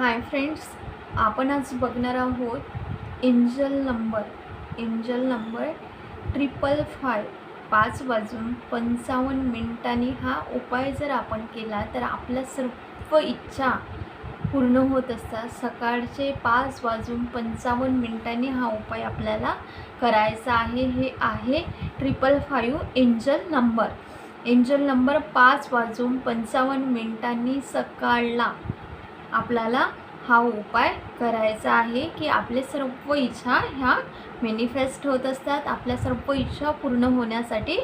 Hi friends आपण आज बघणार आहोत angel number angel number triple five पाच वाजून पंचावन्न मिनिटांनी हा उपाय जर आपण केला तर आपल्या सर्व इच्छा पूर्ण होत असतात. सकाळचे पाच वाजून पंचावन्न मिनिटांनी हा उपाय आपल्याला करायचा आहे. हे आहे triple five angel number angel number पाच वाजून पंचावन्न मिनिटांनी सकाळला आपल्याला हा उपाय करायचा आहे की आपले सर्व इच्छा ह्या मॅनिफेस्ट होत असतात. आपल्या सर्व इच्छा पूर्ण होण्यासाठी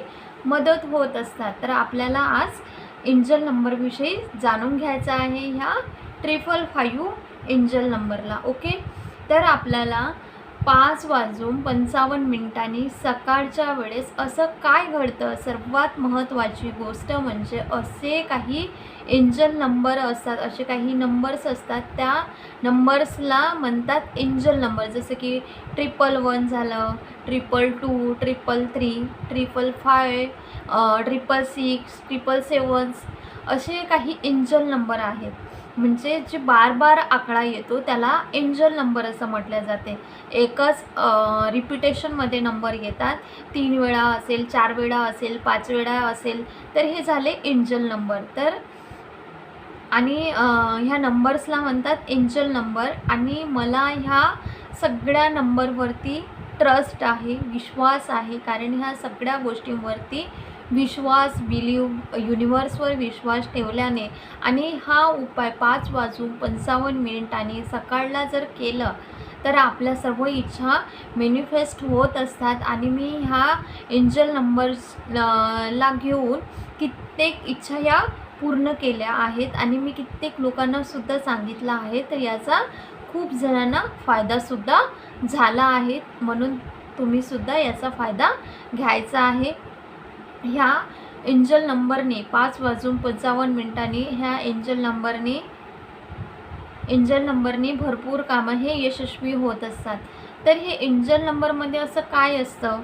मदत होत असतात. तर आपल्याला आज एंजल नंबरविषयी जाणून घ्यायचं आहे. ह्या ट्रिपल फायू एंजल नंबरला ओके तर आपल्याला पाच वाजून पंचावन्न मिनिटांनी सकाळच्या वेळेस असं काय घडतं? सर्वात महत्त्वाची गोष्ट म्हणजे असे काही एंजल नंबर असतात असे काही नंबर्स असतात. त्या नंबर्सला म्हणतात एंजल नंबर जसं की ट्रिपल वन झालं triple two triple three triple five triple six triple sevens असे काही एंजल नंबर आहेत. म्हणजे जे बार बार आकडा येतो त्याला एंजल नंबर असं म्हटलं जाते. एकच रिपिटेशनमध्ये नंबर येतात. तीन वेळा असेल चार वेळा असेल पाच वेळा असेल तर हे झाले एंजल नंबर तर आणि ह्या नंबर्सला म्हणतात एंजल नंबर आणि मला ह्या सगळ्या नंबरवरती ट्रस्ट आहे विश्वास आहे कारण ह्या सगळ्या गोष्टींवरती विश्वास बिलीव युनिवर्सवर विश्वास ठेवल्याने आणि हा उपाय पाच वाजून पंचावन्न मिनिटांनी सकाळला जर केलं तर आपल्या सर्व इच्छा मॅनिफेस्ट होत असतात. आणि मी ह्या एंजल नंबर्स ला घेऊन कित्येक इच्छा ह्या पूर्ण केल्या आहेत. आणि मी कित्येक लोकांनासुद्धा सांगितलं आहे तर याचा खूप जणांना फायदासुद्धा झाला आहे. म्हणून तुम्हीसुद्धा याचा फायदा घ्यायचा आहे. ह्या एंजल नंबरने पाच वाजून पंचावन्न मिनिटांनी ह्या एंजल नंबरने एंजल नंबरने भरपूर कामं हे यशस्वी होत असतात. तर हे एंजल नंबरमध्ये असं काय असतं?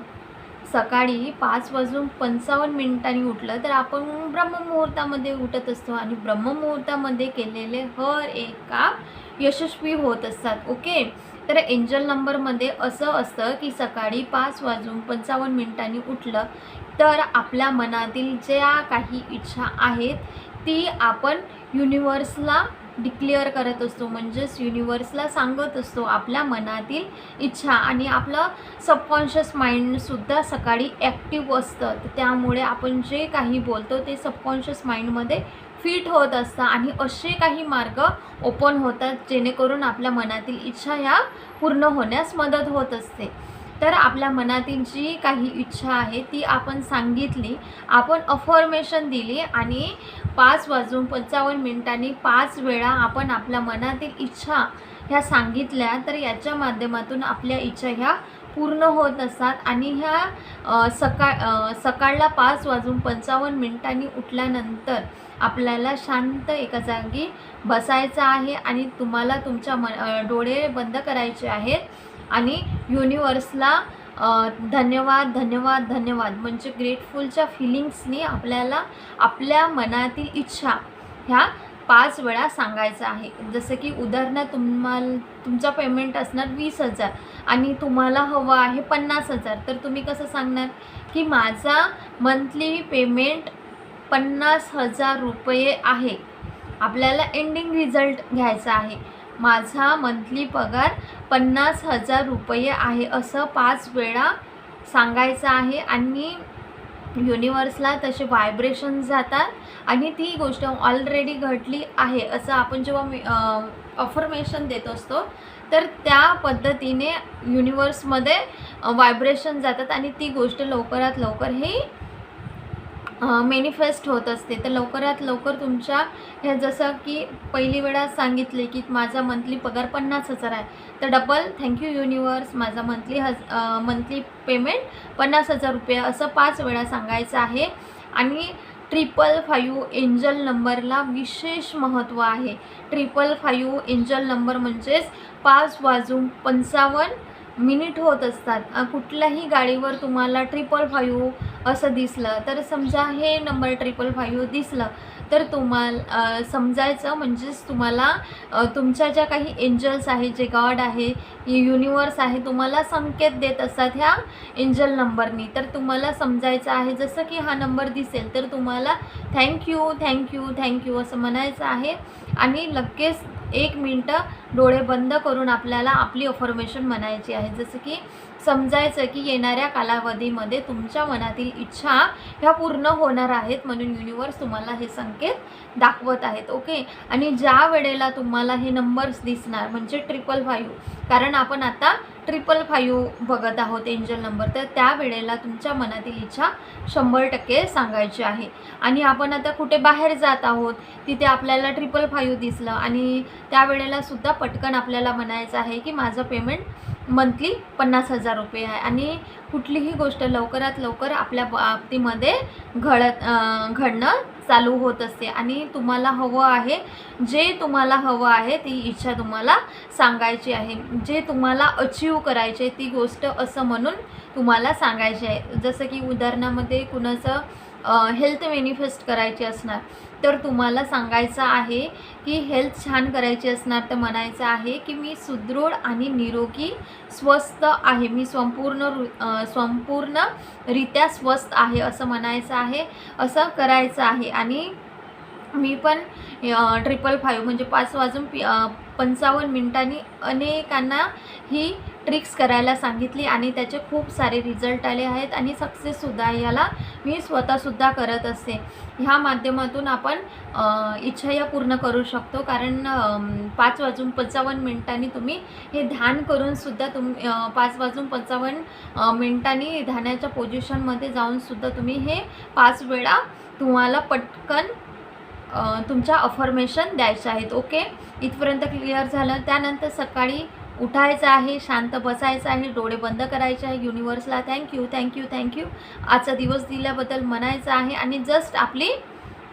सकाळी पाच वाजून पंचावन्न मिनिटांनी उठलं तर आपण ब्रह्ममुहूर्तामध्ये उठत असतो आणि ब्रह्ममुहूर्तामध्ये केलेले हर एक काम यशस्वी होत असतात. ओके? तर एंजल नंबरमध्ये असं असतं की सकाळी पाच वाजून पंचावन्न मिनिटांनी उठलं तर आपल्या मनातील ज्या काही इच्छा आहेत ती आपण युनिवर्सला डिक्लेअर करत असतो. म्हणजेच युनिवर्सला सांगत असतो. आपल्या मनातील इच्छा आणि आपलं सबकॉन्शियस माइंडसुद्धा सकाळी ॲक्टिव्ह असतं. तर त्यामुळे आपण जे काही बोलतो ते सबकॉन्शियस माइंडमध्ये फिट होत असतं आणि असे काही मार्ग ओपन होतात जेणेकरून आपल्या मनातील इच्छा ह्या पूर्ण होण्यास मदत होत असते. तर आपल्या मनातील जी काही इच्छा आहे ती आपण सांगितली आपण अफॉर्मेशन दिली आणि पाच वाजून पंचावन्न मिनिटांनी पाच वेळा आपण आपल्या मनातील इच्छा ह्या सांगितल्या तर याच्या माध्यमातून आपल्या इच्छा ह्या पूर्ण होत असतात. आणि ह्या सकाळ सकाळला पाच वाजून पंचावन्न मिनिटांनी उठल्यानंतर आपल्याला शांत एका जागी बसायचं आहे आणि तुम्हाला तुमच्या म डोळे बंद करायचे आहेत. आणि युनिवर्सला धन्यवाद धन्यवाद धन्यवाद म्हणजे ग्रेटफुलच्या फिलिंग्सनी आपल्याला आपल्या मनातील इच्छा ह्या पाच वेळा सांगायचं आहे. जसं की उदाहरणार्थ तुम्हाला तुमचा पेमेंट असणार वीस हजार आणि तुम्हाला हवं आहे पन्नास हजार. तर तुम्ही कसं सांगणार? की माझा मंथली पेमेंट पन्नास हजार रुपये आहे. आपल्याला एंडिंग रिझल्ट घ्यायचा आहे. माझा मंथली पगार पन्नास हजार रुपये आहे. असं पाच वेळा सांगायचं आहे आणि युनिवर्सला तसे व्हायब्रेशन जातात. आणि ती गोष्ट ऑलरेडी घडली आहे असं आपण जेव्हा मी अफर्मेशन देत असतो तर त्या पद्धतीने युनिवर्समध्ये व्हायब्रेशन जातात. आणि ती गोष्ट लवकरात लवकर ही मॅनिफेस्ट होत असते. तर लवकरात लवकर तुमच्या ह्या जसं की पहिली वेळा सांगितले की माझा मंथली पगार पन्नास हजार आहे. तर डबल थँक्यू युनिवर्स माझा मंथली हज मंथली पेमेंट पन्नास हजार रुपये. असं पाच वेळा सांगायचं आहे. आणि ट्रिपल फायू एंजल नंबरला विशेष महत्त्व आहे. ट्रिपल फायू एंजल नंबर म्हणजेच पाच वाजून पंचावन्न मिनिट होत असतात. कुठल्याही गाडीवर तुम्हाला ट्रिपल फायू असं दिसलं तर समजा हे नंबर ट्रिपल फायू दिसलं तर तुम्हाला समजायचं म्हणजेच तुम्हाला तुमच्या ज्या काही एंजल्स आहे जे गॉड आहे युनिवर्स आहे तुम्हाला संकेत देत असतात ह्या एंजल नंबरनी तर तुम्हाला समजायचं आहे जसं की हा नंबर दिसेल तर तुम्हाला थँक्यू थँक्यू थँक्यू असं म्हणायचं आहे. आणि लगेच एक मिनटं डोळे बंद करून आपल्याला आपली अफर्मेशन म्हणायची आहे. जसं की समजायचं की येणाऱ्या कालावधीमध्ये तुमच्या मनातील इच्छा ह्या पूर्ण होणार आहेत म्हणून युनिवर्स तुम्हाला हे संकेत दाखवत आहेत ओके आणि ज्या वेळेला तुम्हाला हे नंबर्स दिसणार म्हणजे ट्रिपल फाईव्ह कारण आपण आता ट्रिपल फाईव्ह बघत आहोत एंजल नंबर तर त्यावेळेला तुमच्या मनातील इच्छा शंभर टक्के सांगायची आहे. आणि आपण आता कुठे बाहेर जात आहोत तिथे आपल्याला ट्रिपल फाईव्ह दिसलं. आणि त्यावेळेला सुद्धा पटकन आपल्याला म्हणायचं आहे की माझं पेमेंट मंथली पन्नास हजार रुपये आहे. आणि कुठलीही गोष्ट लवकरात लवकर आपल्या बाबतीमध्ये घडत घडणं चालू होत असते. आणि तुम्हाला हवं आहे जे तुम्हाला हवं आहे ती इच्छा तुम्हाला सांगायची आहे. जे तुम्हाला अचीव करायचे ती गोष्ट असं म्हणून तुम्हाला सांगायची आहे. जसं की उदाहरणामध्ये कुणाचं हेल्थ मॅनिफेस्ट करायची असणार. तर तुम्हाला सांगायचं आहे की हेल्थ छान करायची असणार तर म्हणायचं आहे की मी सुदृढ आणि निरोगी स्वस्थ आहे. मी संपूर्ण रु संपूर्णरित्या स्वस्थ आहे असं म्हणायचं आहे असं करायचं आहे. आणि मी पण ट्रिपल फाईव्ह म्हणजे पाच वाजून पी पंचावन्न मिनिटांनी अनेकांना ही ट्रिक्स करायला सांगितली आणि त्याचे खूप सारे रिझल्ट आले आहेत आणि सक्सेससुद्धा याला मी स्वतःसुद्धा करत असते ह्या माध्यमातून आपण इच्छा या पूर्ण करू शकतो. कारण पाच वाजून पंचावन्न मिनिटांनी तुम्ही हे ध्यान करूनसुद्धा तुम पाच वाजून पंचावन्न मिनटांनी मिनिटांनी ध्यानाच्या पोझिशनमध्ये जाऊनसुद्धा तुम्ही हे पाच वेळा तुम्हाला पटकन तुमच्या अफर्मेशन द्यायच्या आहेत. ओके इथपर्यंत क्लिअर झालं. त्यानंतर सकाळी उठायचं आहे शांत बसायचं आहे डोळे बंद करायचे आहे. युनिवर्सला थँक्यू थँक्यू थँक्यू आजचा दिवस दिल्याबद्दल म्हणायचं आहे आणि जस्ट आपली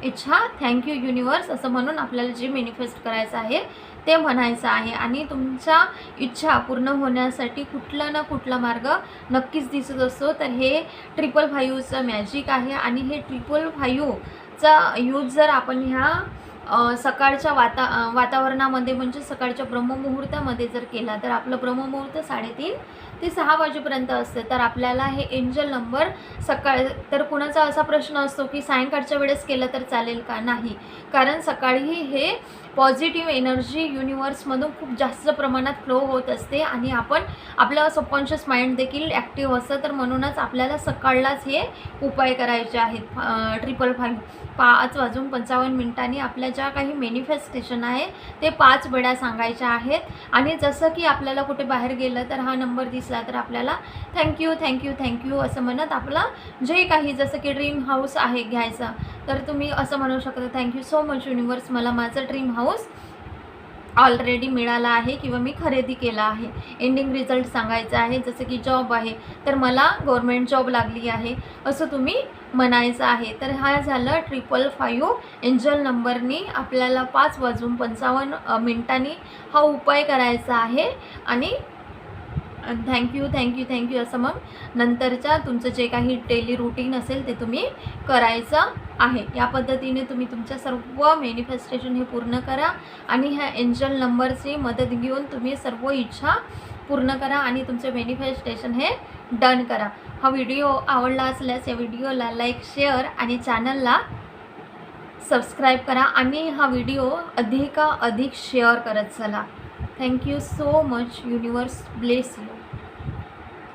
इच्छा थँक्यू युनिवर्स असं म्हणून आपल्याला जे मॅनिफेस्ट करायचं आहे ते म्हणायचं आहे. आणि तुमच्या इच्छा पूर्ण होण्यासाठी कुठला ना कुठला मार्ग नक्कीच दिसत असतो. तर हे ट्रिपल फाईव्हचं मॅजिक आहे आणि हे ट्रिपल चा यूज जर आपण ह्या सकाळच्या वाता वातावरणामध्ये म्हणजे सकाळच्या ब्रह्ममुहूर्तामध्ये जर केला तर आपलं ब्रह्ममुहूर्त साडेतीन ते सहा वाजेपर्यंत असते. तर आपल्याला हे एंजल नंबर सकाळ तर कुणाचा असा प्रश्न असतो की सायंकाळच्या वेळेस केलं तर चालेल का? नाही. कारण सकाळी हे पॉझिटिव्ह एनर्जी युनिवर्समधून खूप जास्त प्रमाणात फ्लो होत असते आणि आपण आपलं सबकॉन्शियस माइंड देखील ॲक्टिव्ह असतं. तर म्हणूनच आपल्याला सकाळलाच हे उपाय करायचे आहेत. ट्रिपल फाईव्ह पाच वाजून पंचावन्न मिनिटांनी आपल्या ज्या काही मॅनिफेस्टेशन आहे ते पाच वेळा सांगायच्या आहेत. आणि जसं की आपल्याला कुठे बाहेर गेलं तर हा नंबर दिसला तर आपल्याला थँक्यू थँक्यू थँक्यू असं म्हणत आपला जे काही जसं की ड्रीम हाऊस आहे घ्यायचं तर तुम्ही असं म्हणू शकता थँक्यू सो मच युनिवर्स मला माझं ड्रीम हाऊस ऑलरेडी मिळाला आहे किंवा मी खरेदी केला आहे. एंडिंग रिझल्ट सांगायचं आहे जसं की जॉब आहे तर मला गव्हर्मेंट जॉब लागली आहे असं तुम्ही म्हणायचं आहे. तर हा झालं ट्रिपल फाईव्ह एंजल नंबरनी आपल्याला पाच वाजून पंचावन्न मिनटांनी मिनिटांनी हा उपाय करायचा आहे आणि थँक्यू थँक्यू थँक्यू असं मग नंतरच्या तुमचं जे काही डेली रुटीन असेल ते तुम्ही करायचं आहे. या पद्धतीने तुम्ही तुमच्या सर्व मॅनिफेस्टेशन हे पूर्ण करा आणि ह्या एंजल नंबरची मदत घेऊन तुम्ही सर्व इच्छा पूर्ण करा आणि तुमचे मॅनिफेस्टेशन हे डन करा. हा व्हिडिओ आवडला असल्यास या व्हिडिओला लाईक शेअर आणि चॅनलला सबस्क्राईब करा आणि हा व्हिडिओ अधिक अधिक शेअर करत चला. Thank you so much universe bless you